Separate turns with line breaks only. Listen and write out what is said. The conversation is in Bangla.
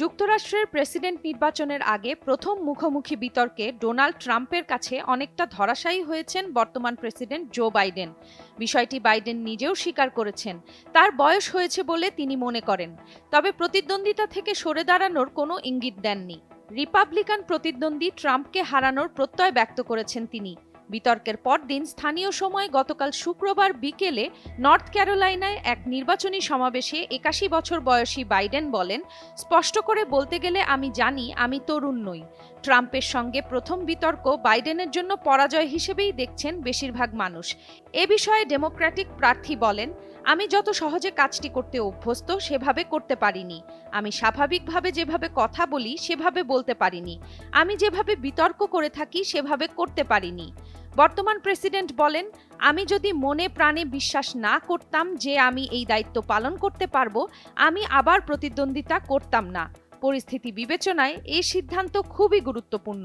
যুক্তরাষ্ট্রের প্রেসিডেন্ট নির্বাচনের আগে প্রথম মুখোমুখি বিতর্কে ডোনাল্ড ট্রাম্পের কাছে অনেকটা ধরাশায়ী হয়েছেন বর্তমান প্রেসিডেন্ট জো বাইডেন। বিষয়টি বাইডেন নিজেও স্বীকার করেছেন। তার বয়স হয়েছে বলে তিনি মনে করেন। তবে প্রতিদ্বন্দ্বিতা থেকে সরে দাঁড়ানোর কোনো ইঙ্গিত দেননি। রিপাবলিকান প্রতিদ্বন্দ্বী ট্রাম্পকে হারানোর প্রত্যয় ব্যক্ত করেছেন তিনি। বিতর্কের পরদিন স্থানীয় সময় গতকাল শুক্রবার বিকেলে নর্থ ক্যারোলাইনায় এক নির্বাচনী সমাবেশে একাশি বছর বয়সী বাইডেন বলেন, স্পষ্ট করে বলতে গেলে আমি জানি আমি তরুণ নই। ট্রাম্পের সঙ্গে প্রথম বিতর্ক বাইডেনের জন্য পরাজয় হিসেবেই দেখছেন বেশিরভাগ মানুষ। এ বিষয়ে ডেমোক্র্যাটিক প্রার্থী বলেন, আমি যত সহজে কাজটি করতে অভ্যস্ত সেভাবে করতে পারিনি। আমি স্বাভাবিকভাবে যেভাবে কথা বলি সেভাবে বলতে পারিনি। আমি যেভাবে বিতর্ক করে থাকি সেভাবে করতে পারিনি। বর্তমান প্রেসিডেন্ট বলেন, আমি যদি মনে প্রাণে বিশ্বাস না করতাম যে আমি এই দায়িত্ব পালন করতে পারব, আমি আবার প্রতিদ্বন্দ্বিতা করতাম না। পরিস্থিতি বিবেচনায় এই সিদ্ধান্ত খুবই গুরুত্বপূর্ণ।